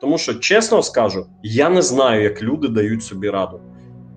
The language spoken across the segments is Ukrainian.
Тому що, чесно скажу, я не знаю, як люди дають собі раду.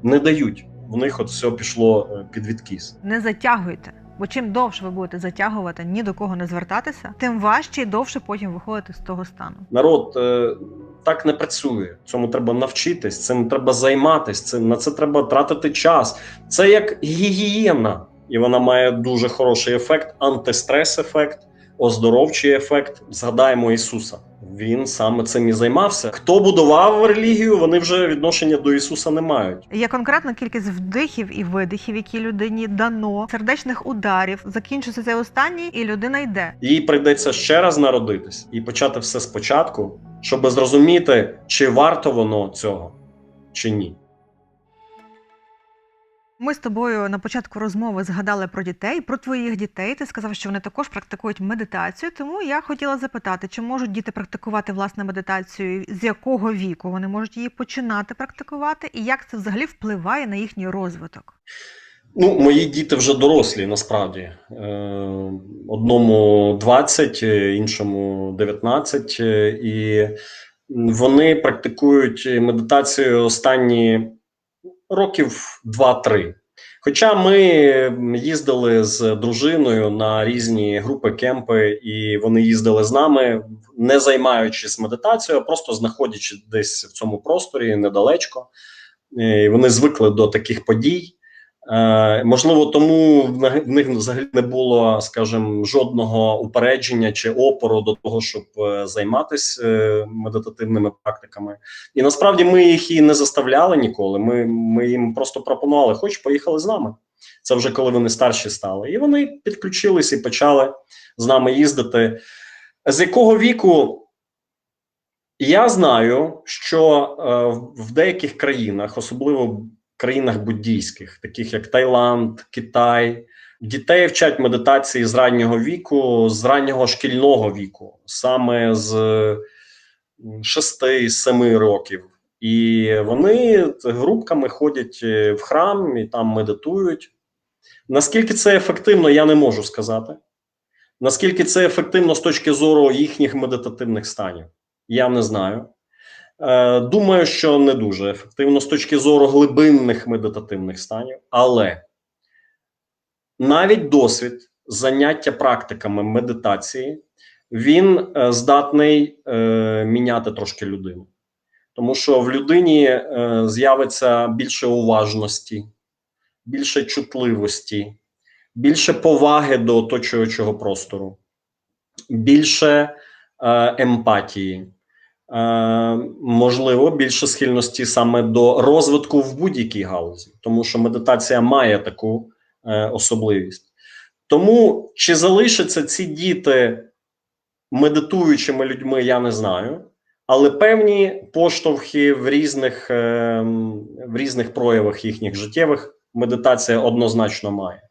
Не дають. В них от все пішло е, під відкіс. Не затягуйте. Бо чим довше ви будете затягувати, ні до кого не звертатися, тим важче і довше потім виходити з того стану. Народ е, так не працює. Цьому треба навчитись, цим треба займатися, цим на це треба тратити час. Це як гігієна, і вона має дуже хороший ефект, антистрес-ефект, оздоровчий ефект. Згадаємо Ісуса. Він саме цим і займався. Хто будував релігію, вони вже відношення до Ісуса не мають. Є конкретна кількість вдихів і видихів, які людині дано, сердечних ударів. Закінчиться цей останній, і людина йде. Їй прийдеться ще раз народитись і почати все спочатку, щоб зрозуміти, чи варто воно цього, чи ні. Ми з тобою на початку розмови згадали про дітей, про твоїх дітей. Ти сказав, що вони також практикують медитацію. Тому я хотіла запитати, чи можуть діти практикувати власне медитацію, з якого віку вони можуть її починати практикувати, і як це взагалі впливає на їхній розвиток? Ну, мої діти вже дорослі, насправді. Е, Одному 20, е, іншому 19. е, І вони практикують медитацію останні років 2-3. Хоча ми їздили з дружиною на різні групи, кемпи, і вони їздили з нами, не займаючись медитацією, а просто знаходячи десь в цьому просторі недалечко. І вони звикли до таких подій. Е, можливо, тому в них взагалі не було, скажімо, жодного упередження чи опору до того, щоб е, займатися е, медитативними практиками. І насправді ми їх і не заставляли ніколи. Ми, ми їм просто пропонували, хоч поїхали з нами. Це вже коли вони старші стали. І вони підключились і почали з нами їздити. З якого віку? Я знаю, що в- деяких країнах, особливо країнах буддійських, таких як Таїланд, Китай, дітей вчать медитації з раннього віку, з раннього шкільного віку, саме з 6-7 років. І вони групками ходять е, в храм і там медитують. Наскільки це ефективно, я не можу сказати. Наскільки це ефективно з точки зору їхніх медитативних станів, я не знаю. Е, Думаю, що не дуже ефективно з точки зору глибинних медитативних станів, але навіть досвід заняття практиками медитації він е, здатний е, міняти трошки людину. Тому що в людині з'явиться більше уважності, більше чутливості, більше поваги до оточуючого простору, більше емпатії. Е, можливо, більше схильності саме до розвитку в будь-якій галузі, тому що медитація має таку е, особливість. Тому чи залишаться ці діти медитуючими людьми, я не знаю, але певні поштовхи в різних, е, в різних проявах їхніх життєвих медитація однозначно має.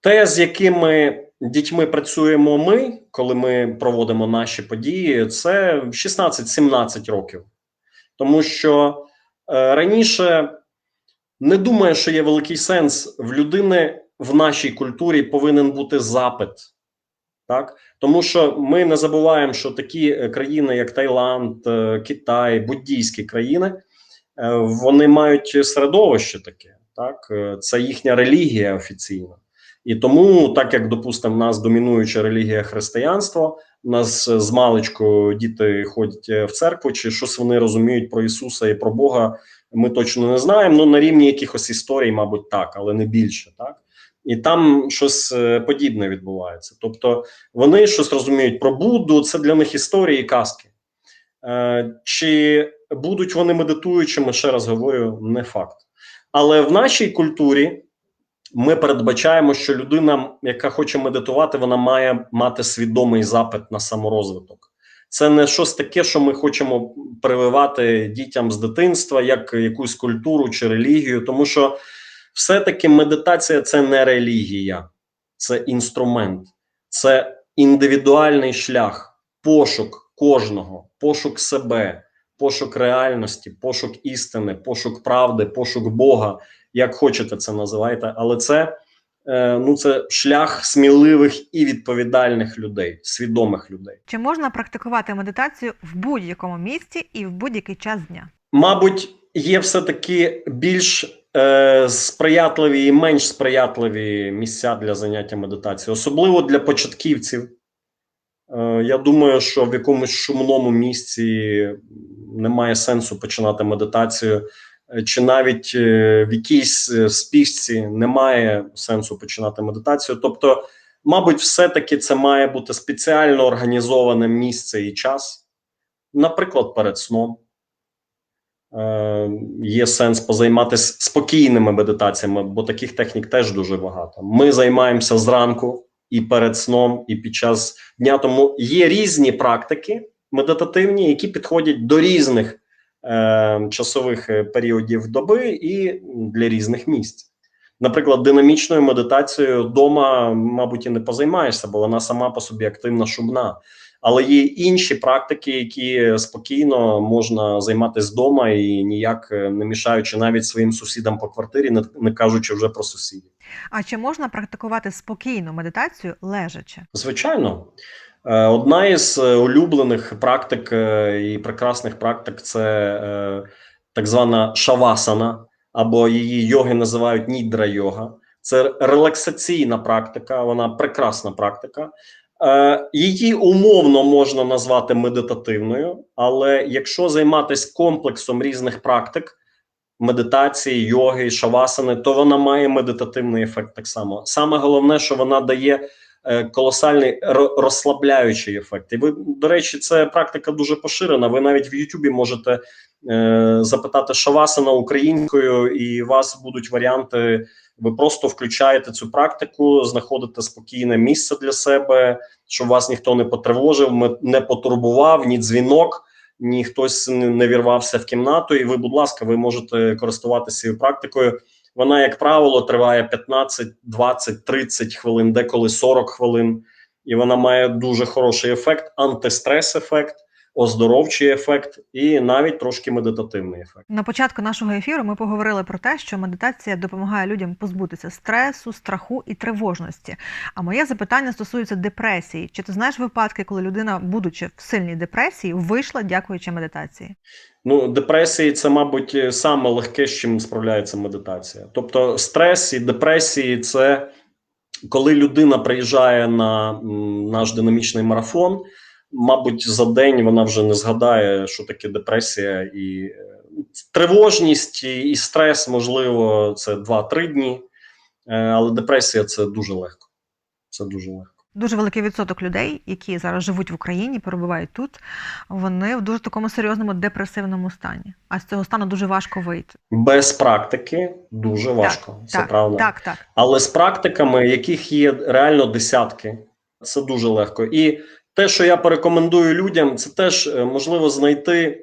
Те, з якими дітьми працюємо ми, коли ми проводимо наші події, це 16-17 років. Тому що е, раніше не думаю, що є великий сенс в людини в нашій культурі повинен бути запит. Так? Тому що ми не забуваємо, що такі е, країни, як Таїланд, е, Китай, буддійські країни, е, вони мають середовище таке. Так? Це їхня релігія офіційна. І тому, так як, допустимо, в нас домінуюча релігія християнство, у нас е, з маличку діти ходять е, в церкву, чи щось вони розуміють про Ісуса і про Бога, ми точно не знаємо. Ну на рівні якихось історій, мабуть, так, але не більше, так. І там щось е, подібне відбувається. Тобто вони щось розуміють про Будду, це для них історії і казки. Чи будуть вони медитуючими, ще раз говорю, не факт. Але в нашій культурі ми передбачаємо, що людина, яка хоче медитувати, вона має мати свідомий запит на саморозвиток. Це не щось таке, що ми хочемо прививати дітям з дитинства, як якусь культуру чи релігію, тому що все-таки медитація це не релігія, це інструмент, це індивідуальний шлях, пошук кожного, пошук себе, пошук реальності, пошук істини, пошук правди, пошук Бога, як хочете це називайте, але це е, ну це шлях сміливих і відповідальних людей, свідомих людей. Чи можна практикувати медитацію в будь-якому місці і в будь-який час дня? Мабуть, є все-таки більш е, сприятливі і менш сприятливі місця для заняття медитацією, особливо для початківців. Е, я думаю, що в якомусь шумному місці немає сенсу починати медитацію, е, чи навіть е, в якійсь спішці немає сенсу починати медитацію. Тобто, мабуть, все-таки це має бути спеціально організоване місце і час, наприклад, перед сном. Є сенс позайматися спокійними медитаціями, бо таких технік теж дуже багато. Ми займаємося зранку і перед сном, і під час дня. Тому є різні практики медитативні, які підходять до різних е, часових е, періодів доби і для різних місць. Наприклад, динамічною медитацією вдома, мабуть, і не позаймаєшся, бо вона сама по собі активна, шумна. Але є інші практики, які спокійно можна займатися вдома і ніяк е, не мішаючи навіть своїм сусідам по квартирі, не, кажучи вже про сусідів. А чи можна практикувати спокійну медитацію лежачи? Звичайно, Е, одна із е, улюблених практик і прекрасних практик це так звана шавасана, або її йоги називають нідра йога. Це релаксаційна практика, вона прекрасна практика. Е, Її умовно можна назвати медитативною, але якщо займатися комплексом різних практик, медитації, йоги, шавасани, то вона має медитативний ефект так само. Саме головне, що вона дає е, колосальний розслабляючий ефект. І ви, до речі, це практика дуже поширена. Ви навіть в Ютубі можете е, запитати шавасана українською, і у вас будуть варіанти. Ви просто включаєте цю практику, знаходите спокійне місце для себе, щоб вас ніхто не потривожив, не потурбував, ні дзвінок, ні хтось не вірвався в кімнату. І ви, будь ласка, ви можете користуватися цією практикою. Вона, як правило, триває 15, 20, 30 хвилин, деколи 40 хвилин, і вона має дуже хороший ефект, антистрес-ефект, оздоровчий ефект і навіть трошки медитативний ефект. На початку нашого ефіру ми поговорили про те, що медитація допомагає людям позбутися стресу, страху і тривожності. А моє запитання стосується депресії. Чи ти знаєш випадки, коли людина, будучи в сильній депресії, вийшла дякуючи медитації? Ну, депресії це, мабуть, саме легке, з чим справляється медитація. Тобто, стрес і депресії це коли людина приїжджає на наш динамічний марафон. Мабуть, за день вона вже не згадає, що таке депресія, і е, тривожність і, стрес, можливо, це 2-3 дні. Е, Але депресія це дуже легко. Це дуже легко. Дуже великий відсоток людей, які зараз живуть в Україні, перебувають тут, вони в дуже такому серйозному депресивному стані. А з цього стану дуже важко вийти. Без практики дуже важко. це так, правда. так, так. Але з практиками, яких є реально десятки, це дуже легко. І те, що я порекомендую людям, це теж е, можливо знайти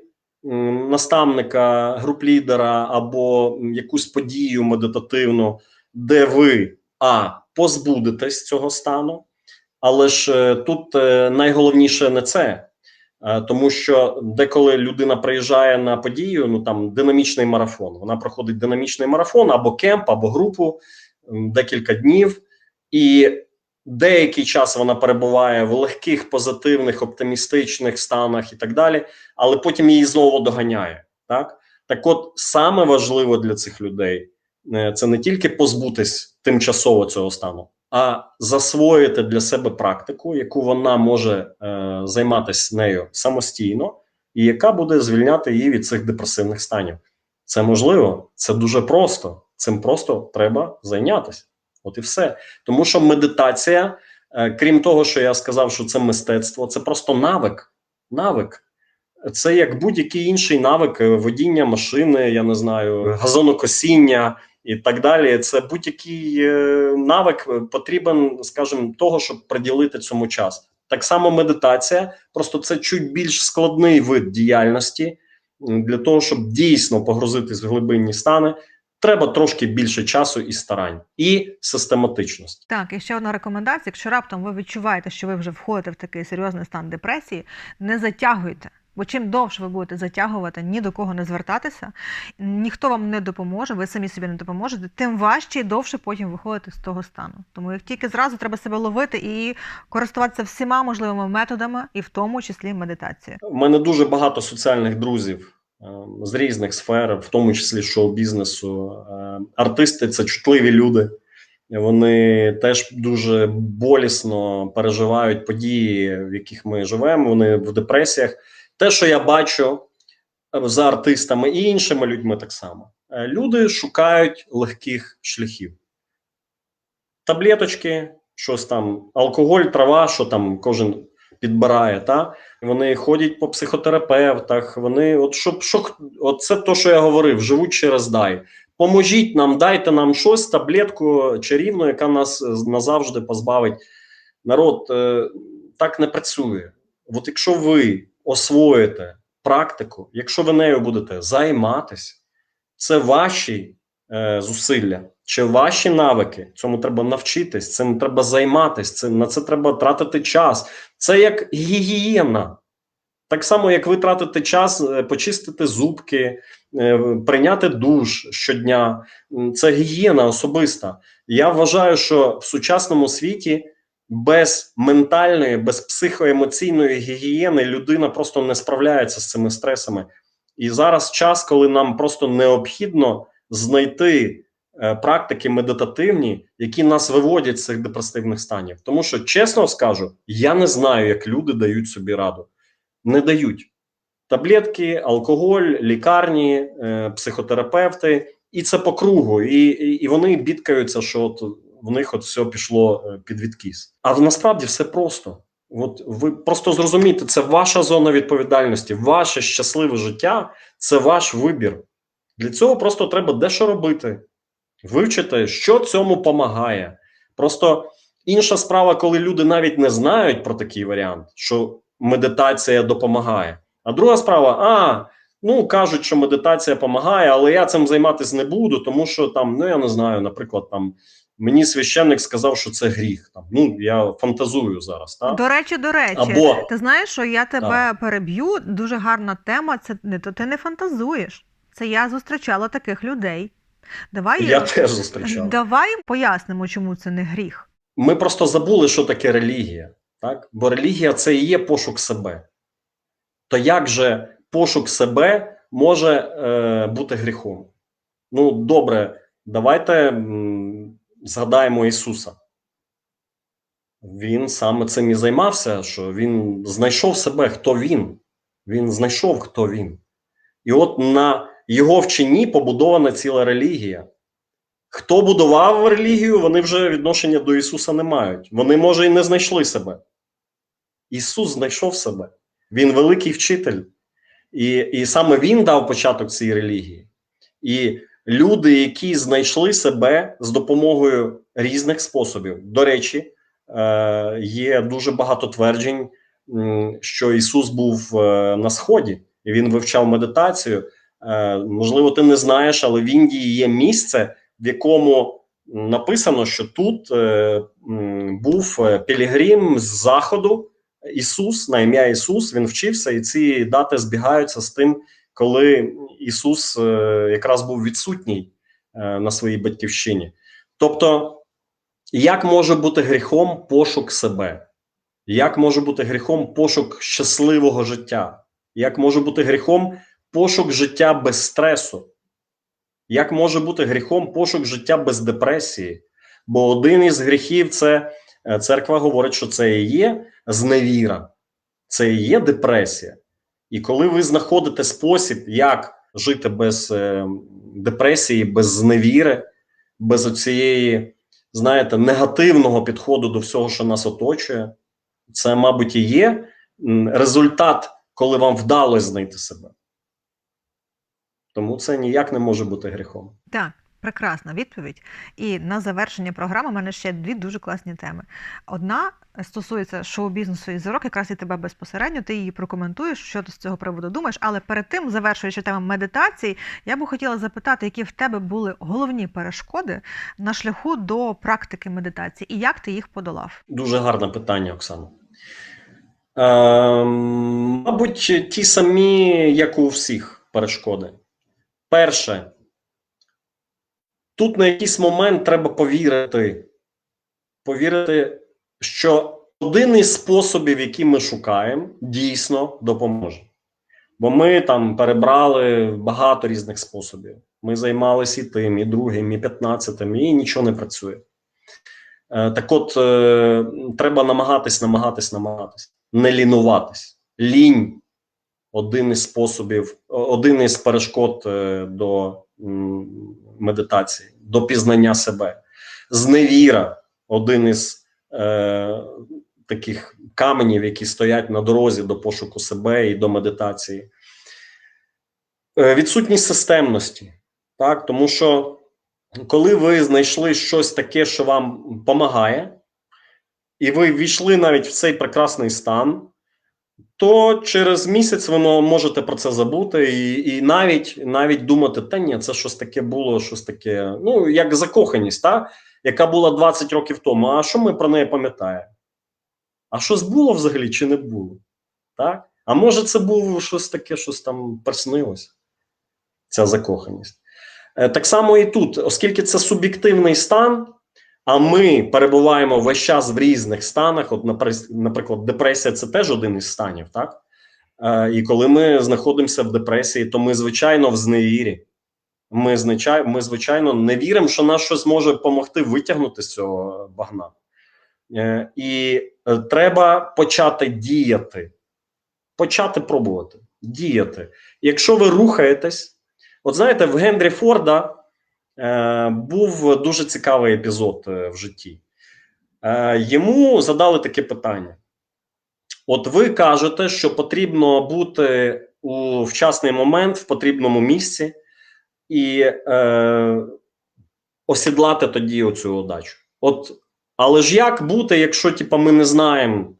наставника, груп-лідера або якусь подію медитативну, де ви а позбудетесь цього стану. Але ж е, тут е, найголовніше не це. Тому що деколи людина приїжджає на подію, ну там динамічний марафон. Вона проходить динамічний марафон або кемп, або групу декілька днів, і деякий час вона перебуває в легких, позитивних, оптимістичних станах і так далі, але потім її знову доганяє. Так, так от саме важливо для цих людей е, це не тільки позбутись тимчасово цього стану, а засвоїти для себе практику, яку вона може е, займатися нею самостійно, і яка буде звільняти її від цих депресивних станів. Це можливо, це дуже просто. Цим просто треба зайнятися. От і все. Тому що медитація, е, крім того, що я сказав, що це мистецтво, це просто навик. Навик. Це як будь-який інший навик е, водіння машини, я не знаю, газонокосіння і так далі. Це будь-який е, навик потрібен, скажімо, того, щоб приділити цьому час. Так само медитація, просто це чуть більш складний вид діяльності для того, щоб дійсно погрузитись в глибинні стани. Треба трошки більше часу і старань, і систематичності. Так, і ще одна рекомендація: якщо раптом ви відчуваєте, що ви вже входите в такий серйозний стан депресії, не затягуйте. Бо чим довше ви будете затягувати, ні до кого не звертатися, ніхто вам не допоможе, ви самі собі не допоможете, тим важче і довше потім виходити з того стану. Тому як тільки зразу треба себе ловити і користуватися всіма можливими методами, і в тому числі медитацією. У мене дуже багато соціальних друзів з різних сфер, в тому числі шоу-бізнесу. Е, Артисти це чутливі люди. Вони теж дуже болісно переживають події, в яких ми живемо. Вони в депресіях. Те, що я бачу е, за артистами і іншими людьми, так само. Е, Люди шукають легких шляхів. Таблеточки, щось там, алкоголь, трава, що там кожен підбирає. Та? Вони ходять по психотерапевтах. Вони, от щоб що, от це то, що я говорив: живуть через дай. Поможіть нам, дайте нам щось, таблетку чарівну, яка нас назавжди позбавить. Народ е, так не працює. От якщо ви освоїте практику, якщо ви нею будете займатися, це ваші е, зусилля чи ваші навики. Цьому треба навчитись, цим треба займатися, це, на це треба тратити час. Це як гігієна. Так само, як ви тратите час е, почистити зубки, е, прийняти душ щодня. Це гігієна особиста. Я вважаю, що в сучасному світі без ментальної, без психоемоційної гігієни людина просто не справляється з цими стресами. І зараз час, коли нам просто необхідно знайти практики медитативні, які нас виводять з цих депресивних станів. Тому що, чесно скажу, я не знаю, як люди дають собі раду. Не дають таблетки, алкоголь, лікарні, е, психотерапевти, і це по кругу. І, і, і вони бідкаються, що от в них от все пішло е, під відкіс. А насправді все просто. От ви просто зрозумієте, це ваша зона відповідальності, ваше щасливе життя це ваш вибір. Для цього просто треба дещо робити, вивчити, що цьому допомагає. Просто інша справа, коли люди навіть не знають про такий варіант, що медитація допомагає. А друга справа, а ну кажуть, що медитація допомагає, але я цим займатися не буду, тому що там, ну я не знаю, наприклад, там мені священник сказав, що це гріх. Там ну я фантазую зараз. Так? До речі, до речі, Або ти знаєш, що я тебе переб'ю. Дуже гарна тема. Це не то ти не фантазуєш. Це я зустрічала таких людей. Давай я теж зустрічав. давай пояснимо, чому це не гріх. Ми просто забули, що таке релігія, так? Бо релігія це і є пошук себе. То як же пошук себе може е, бути гріхом? Ну, добре, давайте м, згадаємо Ісуса. Він саме цим і займався, що він знайшов себе, хто він. Він знайшов, хто він. І от на його вченні побудована ціла релігія. Хто будував релігію, вони вже відношення до Ісуса не мають. Вони, може, і не знайшли себе. Ісус знайшов себе. Він великий вчитель. І, і саме Він дав початок цій релігії. І люди, які знайшли себе з допомогою різних способів. До речі, е, є дуже багато тверджень, що Ісус був е, на Сході і Він вивчав медитацію. Е, можливо, ти не знаєш, але в Індії є місце в якому написано, що тут е, був е, Пілігрим з заходу Ісус на ім'я Ісус. Він вчився, і ці дати збігаються з тим, коли Ісус якраз був відсутній на своїй батьківщині. Тобто, як може бути гріхом пошук себе? Як може бути гріхом пошук щасливого життя? Як може бути гріхом пошук життя без стресу? Як може бути гріхом пошук життя без депресії? Бо один із гріхів це е, церква говорить, що це і є зневіра, це і є депресія. І коли ви знаходите спосіб, як жити без е, депресії, без зневіри, без оцієї, знаєте, негативного підходу до всього, що нас оточує, це, мабуть, і є результат, коли вам вдалося знайти себе. Тому це ніяк не може бути гріхом. Так, прекрасна відповідь. І на завершення програми в мене ще дві дуже класні теми. Одна стосується шоу-бізнесу і зірок, якраз і тебе безпосередньо. Ти її прокоментуєш, що ти з цього приводу думаєш. Але перед тим, завершуючи тему медитації, я би хотіла запитати, які в тебе були головні перешкоди на шляху до практики медитації, і як ти їх подолав? Дуже гарне питання, Оксано. Ем, мабуть, ті самі, як у всіх перешкоди. Перше, тут на якийсь момент треба повірити. Повірити, що один із способів, які ми шукаємо, дійсно допоможе. Бо ми там перебрали багато різних способів. Ми займалися і тим, і другим, і п'ятнадцятим, і нічого не працює. Е, так от, е, треба намагатись, намагатись, намагатись, не лінуватись. Лінь один із способів, один із перешкод е, до медитації, до пізнання себе. Зневіра один із е, таких каменів, які стоять на дорозі до пошуку себе і до медитації. Е, відсутність системності. Так, тому що коли ви знайшли щось таке, що вам допомагає, і ви ввійшли навіть в цей прекрасний стан, то через місяць ви можете про це забути і, і навіть, навіть думати, та ні, це щось таке було, щось таке, ну, як закоханість, та? яка була 20 років тому. А що ми про неї пам'ятаємо? А щось було взагалі чи не було? Так? А може, це було щось таке, щось там приснилось, ця закоханість. Е, Так само і тут, оскільки це суб'єктивний стан, а ми перебуваємо весь час в різних станах. От, напри- наприклад, депресія це теж один із станів, так? Е, І коли ми знаходимося в депресії, то ми, звичайно, в зневірі. Ми, ми, звичайно, не віримо, що нас щось може допомогти витягнути з цього багна. Е, І е, треба почати діяти, почати пробувати, діяти. Якщо ви рухаєтесь, от знаєте, в Генрі Форда був дуже цікавий епізод е, в житті. Е, йому задали таке питання: От ви кажете, що потрібно бути у вчасний момент в потрібному місці і е, осідлати тоді оцю удачу. От, але ж як бути, якщо типа, ми не знаємо,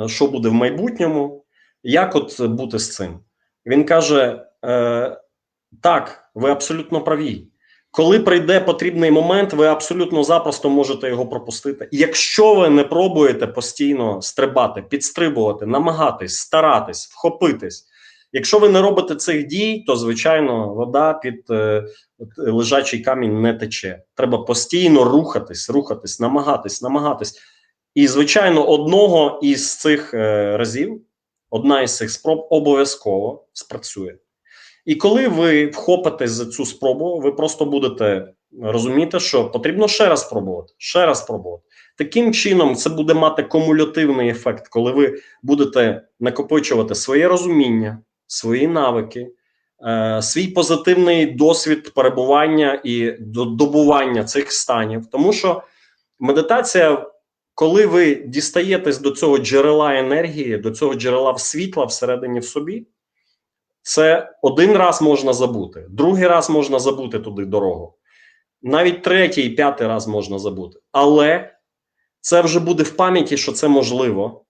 е, що буде в майбутньому, як от бути з цим? Він каже: е, так, ви абсолютно праві. Коли прийде потрібний момент, ви абсолютно запросто можете його пропустити. Якщо ви не пробуєте постійно стрибати, підстрибувати, намагатись, старатись, вхопитись. Якщо ви не робите цих дій, то звичайно вода під е, лежачий камінь не тече. Треба постійно рухатись, рухатись, намагатись, намагатись. І, звичайно, одного із цих е, разів, одна із цих спроб обов'язково спрацює. І коли ви вхопитесь за цю спробу, ви просто будете розуміти, що потрібно ще раз спробувати, ще раз спробувати. Таким чином, це буде мати кумулятивний ефект, коли ви будете накопичувати своє розуміння, свої навики, е, свій позитивний досвід перебування і до- добування цих станів. Тому що медитація, коли ви дістаєтесь до цього джерела енергії, до цього джерела світла всередині в собі. Це один раз можна забути, другий раз можна забути туди дорогу, навіть третій п'ятий раз можна забути. Але це вже буде в пам'яті, що це можливо.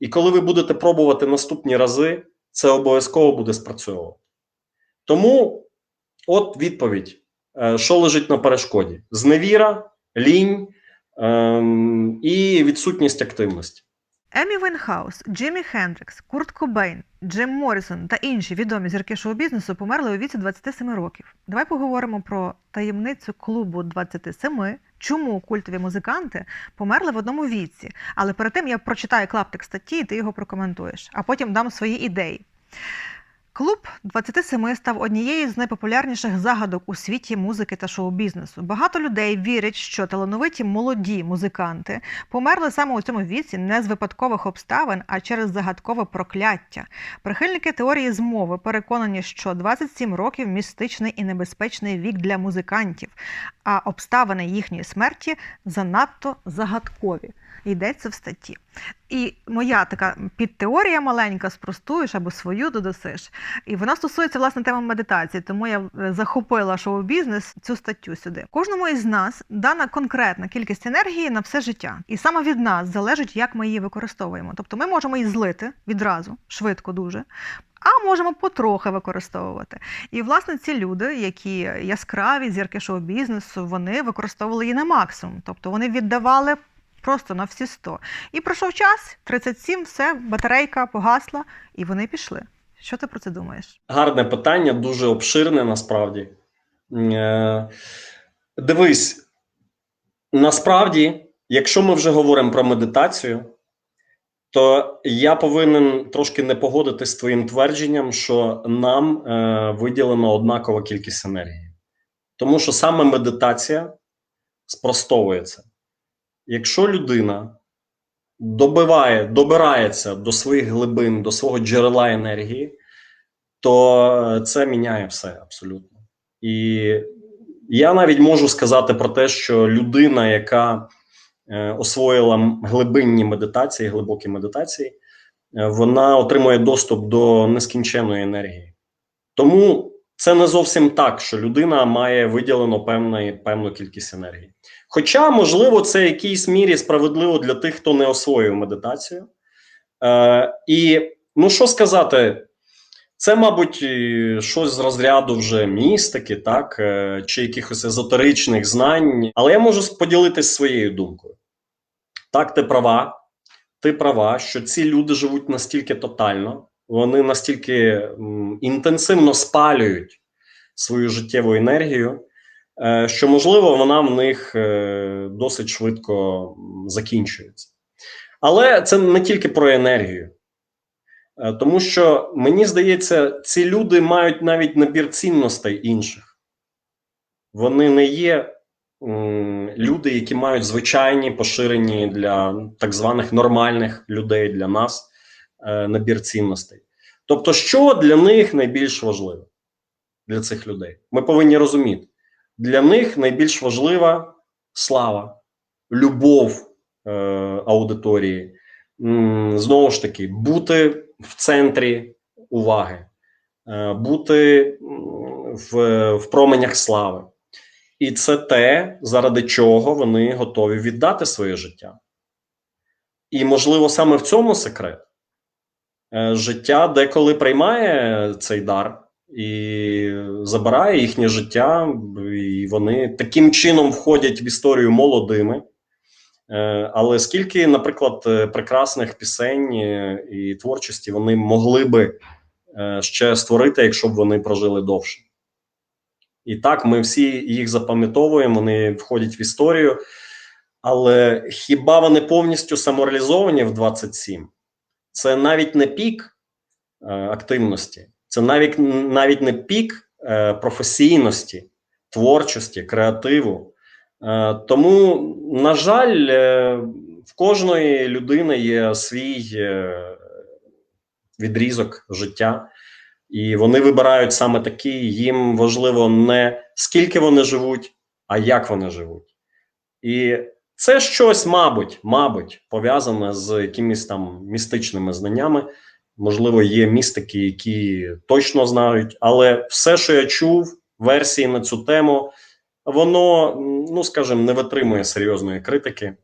І коли ви будете пробувати наступні рази, це обов'язково буде спрацьовувати. Тому от відповідь, Е, що лежить на перешкоді: зневіра, лінь ем, і відсутність активності. Емі Вайнхаус, Джиммі Хендрикс, Курт Кобейн, Джим Моррісон та інші відомі зірки шоу-бізнесу померли у віці 27 років. Давай поговоримо про таємницю клубу 27, чому культові музиканти померли в одному віці. Але перед тим я прочитаю клаптик статті, і ти його прокоментуєш, а потім дам свої ідеї. Клуб 27 став однією з найпопулярніших загадок у світі музики та шоу-бізнесу. Багато людей вірять, що талановиті молоді музиканти померли саме у цьому віці не з випадкових обставин, а через загадкове прокляття. Прихильники теорії змови переконані, що 27 років містичний і небезпечний вік для музикантів, а обставини їхньої смерті занадто загадкові. Йдеться в статті. І моя така підтеорія маленька, спростуєш або свою додасиш. І вона стосується власне теми медитації, тому я е, захопила шоу-бізнес цю статтю сюди. Кожному із нас дана конкретна кількість енергії на все життя, і саме від нас залежить, як ми її використовуємо. Тобто ми можемо її злити відразу, швидко дуже. А можемо потрохи використовувати. І власне ці люди, які яскраві зірки шоу-бізнесу, вони використовували її на максимум. Тобто вони віддавали просто на всі 100. І пройшов час, 37, все, батарейка погасла, і вони пішли. Що ти про це думаєш? Гарне питання, дуже обширне насправді. Е, Дивись, насправді, якщо ми вже говоримо про медитацію, то я повинен трошки не погодитись з твоїм твердженням, що нам е, виділено однакова кількість енергії. Тому що саме медитація спростовується. Якщо людина добиває, добирається до своїх глибин, до свого джерела енергії, то це міняє все абсолютно. І я навіть можу сказати про те, що людина, яка е, освоїла глибинні медитації, глибокі медитації, е, вона отримує доступ до нескінченної енергії. Тому це не зовсім так, що людина має виділено певний, певну кількість енергії. Хоча, можливо, це в якійсь мірі справедливо для тих, хто не освоює медитацію. Е, і ну що сказати, це, мабуть, щось з розряду вже містики, так, е, чи якихось езотеричних знань. Але я можу поділитися своєю думкою. Так, ти права, ти права, що ці люди живуть настільки тотально, вони настільки інтенсивно спалюють свою життєву енергію, е, що, можливо, вона в них е, досить швидко закінчується. Але це не тільки про енергію. Е, Тому що мені здається, ці люди мають навіть набір цінностей інших. Вони не є люди, які мають звичайні поширені для так званих нормальних людей для нас набір цінностей. Тобто, що для них найбільш важливо для цих людей? Ми повинні розуміти, для них найбільш важлива слава, любов е, аудиторії. Знову ж таки, бути в центрі уваги, е, бути в, в променях слави. І це те, заради чого вони готові віддати своє життя. І, можливо, саме в цьому секрет. Е, Життя деколи приймає цей дар і забирає їхнє життя, і вони таким чином входять в історію молодими. Е, Але скільки, наприклад, е, прекрасних пісень і творчості вони могли би ще створити, якщо б вони прожили довше. І так, ми всі їх запам'ятовуємо, вони входять в історію. Але хіба вони повністю самореалізовані в 27? Це навіть не пік е, активності, це навіть, навіть не пік е, професійності, творчості, креативу. Е, тому, на жаль, е, в кожної людини є свій е, відрізок життя, і вони вибирають саме такий. Їм важливо не скільки вони живуть, а як вони живуть. І це щось, мабуть, мабуть, пов'язане з якимись там містичними знаннями. Можливо, є містики, які точно знають, але все, що я чув, версії на цю тему, воно, ну скажімо, не витримує серйозної критики.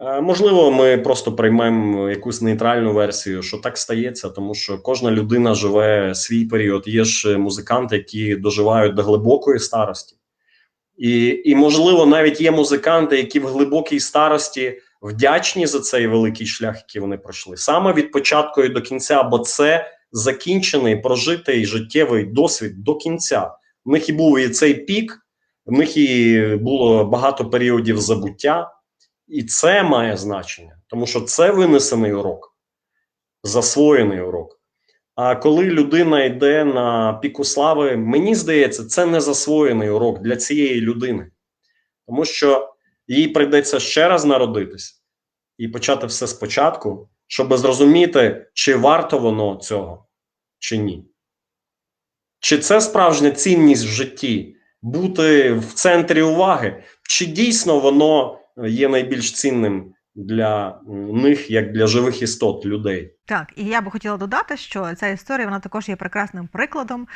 Е, Можливо, ми просто приймемо якусь нейтральну версію, що так стається, тому що кожна людина живе свій період. Є ж музиканти, які доживають до глибокої старості. І, і можливо, навіть є музиканти, які в глибокій старості вдячні за цей великий шлях, який вони пройшли, саме від початку і до кінця, бо це закінчений прожитий життєвий досвід до кінця. В них і був і цей пік, в них і було багато періодів забуття, і це має значення, тому що це винесений урок, засвоєний урок. А коли людина йде на піку слави, мені здається, це не засвоєний урок для цієї людини, тому що їй прийдеться ще раз народитись і почати все спочатку, щоб зрозуміти, чи варто воно цього, чи ні. Чи це справжня цінність в житті бути в центрі уваги, чи дійсно воно є найбільш цінним для них, як для живих істот людей? Так, і я би хотіла додати, що ця історія вона також є прекрасним прикладом,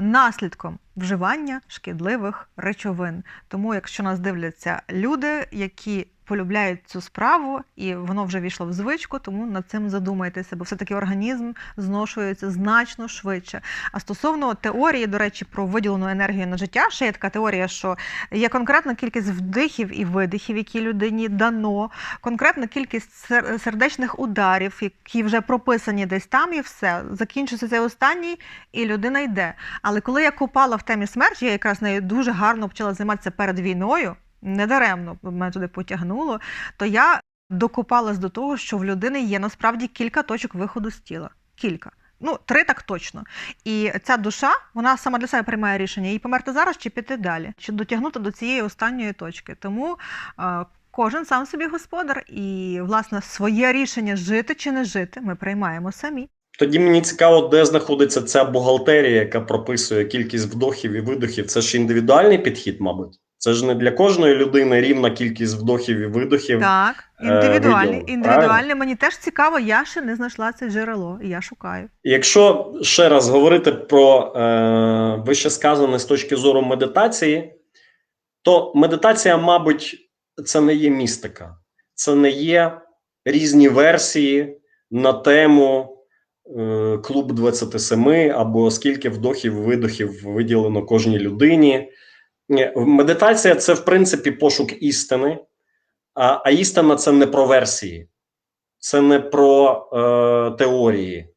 наслідком вживання шкідливих речовин. Тому, якщо нас дивляться люди, які полюбляють цю справу, і воно вже війшло в звичку, тому над цим задумайтеся, бо все-таки організм зношується значно швидше. А стосовно теорії, до речі, про виділену енергію на життя, ще є така теорія, що є конкретна кількість вдихів і видихів, які людині дано, конкретна кількість сер- сердечних ударів, які вже прописані десь там, і все. Закінчується цей останній, і людина йде. Але коли я копала в темі смерті, я якраз нею дуже гарно почала займатися перед війною, недаремно мене туди потягнуло, то я докопалась до того, що в людини є насправді кілька точок виходу з тіла. Кілька. Ну, три так точно. І ця душа, вона сама для себе приймає рішення, їй померти зараз чи піти далі, чи дотягнути до цієї останньої точки. Тому е, кожен сам собі господар, і власне своє рішення жити чи не жити ми приймаємо самі. Тоді мені цікаво, де знаходиться ця бухгалтерія, яка прописує кількість вдохів і видохів. Це ж індивідуальний підхід, мабуть. Це ж не для кожної людини рівна кількість вдохів і видохів. Так, е, індивідуальне. виділено, Мені теж цікаво, я ще не знайшла це джерело, і я шукаю. Якщо ще раз говорити про е, вище сказане з точки зору медитації, то медитація, мабуть, це не є містика, це не є різні версії на тему е, клуб 27 або скільки вдохів видохів виділено кожній людині. Ні, Медитація це в принципі пошук істини, а, а істина це не про версії, це не про е, теорії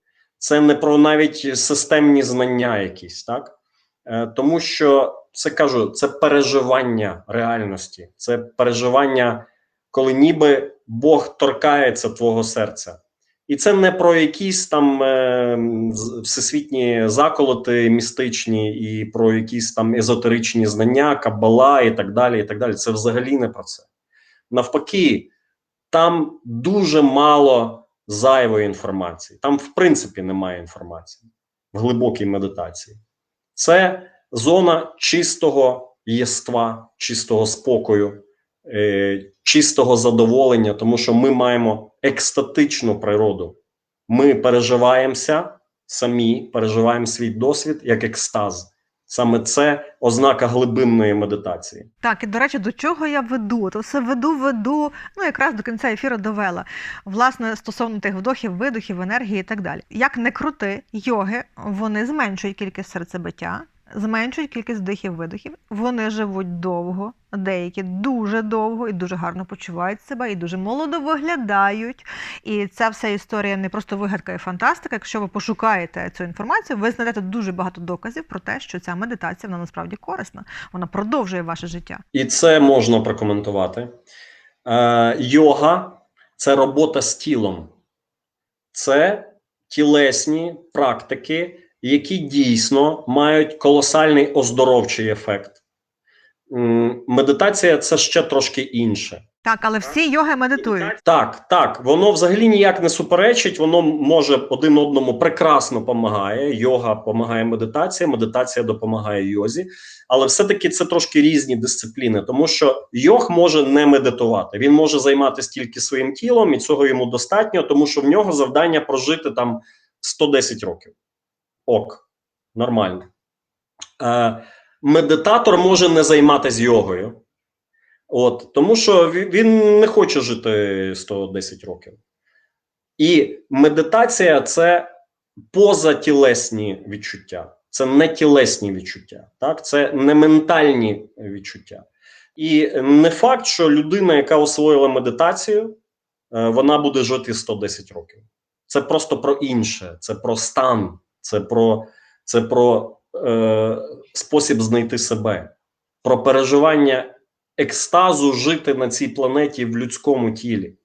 це не про навіть системні знання якісь, так? Е, тому що це кажу, це переживання реальності, це переживання, коли ніби Бог торкається твого серця. І це не про якісь там е, всесвітні заколоти містичні і про якісь там езотеричні знання, кабала і так далі. і так далі. Це взагалі не про це. Навпаки, там дуже мало зайвої інформації. Там, в принципі, немає інформації в глибокій медитації. Це зона чистого єства, чистого спокою, е, чистого задоволення, тому що ми маємо екстатичну природу. Ми переживаємося самі, переживаємо свій досвід як екстаз. Саме це ознака глибинної медитації. Так, і до речі, до чого я веду? То все веду, веду, ну якраз до кінця ефіру довела. Власне, стосовно тих вдохів, видохів, енергії і так далі. Як не крути, йоги вони зменшують кількість серцебиття, зменшують кількість вдихів, видохів. Вони живуть довго, деякі дуже довго і дуже гарно почувають себе, і дуже молодо виглядають. І ця вся історія не просто вигадка і фантастика. Якщо ви пошукаєте цю інформацію, ви знайдете дуже багато доказів про те, що ця медитація вона насправді корисна. Вона продовжує ваше життя. І це можна прокоментувати. Е, йога це робота з тілом, це тілесні практики, які дійсно мають колосальний оздоровчий ефект. Медитація це ще трошки інше. Так, але всі йоги медитують. Так, так, воно взагалі ніяк не суперечить, воно може один одному прекрасно допомагає. Йога допомагає медитація, медитація допомагає йозі, але все-таки це трошки різні дисципліни, тому що йог може не медитувати. Він може займатися тільки своїм тілом, і цього йому достатньо, тому що в нього завдання прожити там 110 років. Ок, нормально. Е, медитатор може не займатися йогою. От, тому що він, не хоче жити 110 років. І медитація це позатілесні відчуття, це не тілесні відчуття, так? це не ментальні відчуття. І не факт, що людина, яка освоїла медитацію, е, вона буде жити 110 років. Це просто про інше, це про стан, це про, це про е, спосіб знайти себе, про переживання екстазу жити на цій планеті в людському тілі.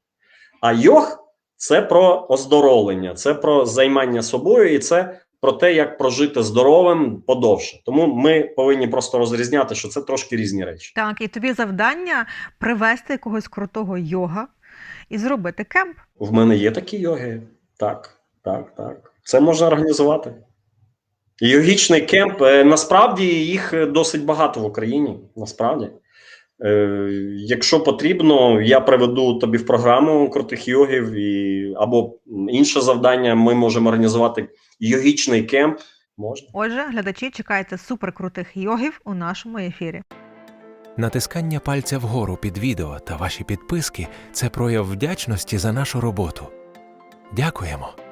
А йог це про оздоровлення, це про займання собою, і це про те, як прожити здоровим подовше. Тому ми повинні просто розрізняти, що це трошки різні речі. Так, і тобі завдання привести якогось крутого йога і зробити кемп. В мене є такі йоги. Так, так, так. Це можна організувати. Йогічний кемп. е, Насправді їх е, досить багато в Україні. Насправді. Е, якщо потрібно, я приведу тобі в програму крутих йогів і або інше завдання. Ми можемо організувати йогічний кемп. Можна. Отже, глядачі, чекайте суперкрутих йогів у нашому ефірі. Натискання пальця вгору під відео та ваші підписки це прояв вдячності за нашу роботу. Дякуємо!